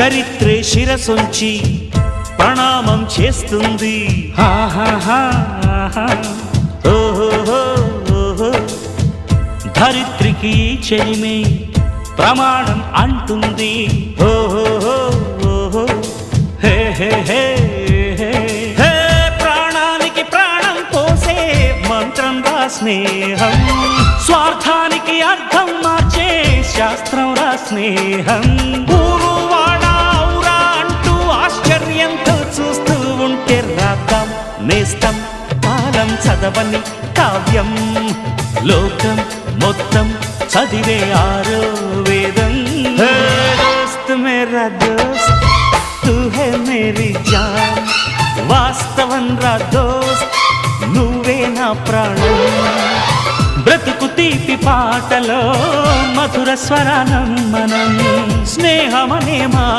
చరిత్రే శిరసొంచి ప్రణామం చేస్తుంది. ధరిత్రికి చెలిమే ప్రమాణం అంటుంది. హే హే. హే, ప్రాణానికి ప్రాణం పోసే మంత్రం రా స్నేహం. స్వార్థానికి అర్థం మార్చే శాస్త్రం రా స్నేహం. నేస్తం కాలం చదవని కావ్యం. లోకం మొత్తం చదివే ఆరో వేదం. దోస్త్ మేరా దోస్త్ తూ హే మేరీ జాన్. వాస్తవం రా దోస్త్ నువ్వే నా ప్రాణం. బ్రతుకు తీపి పాటలో మధుర స్వరానం మనం స్నేహమనే మాట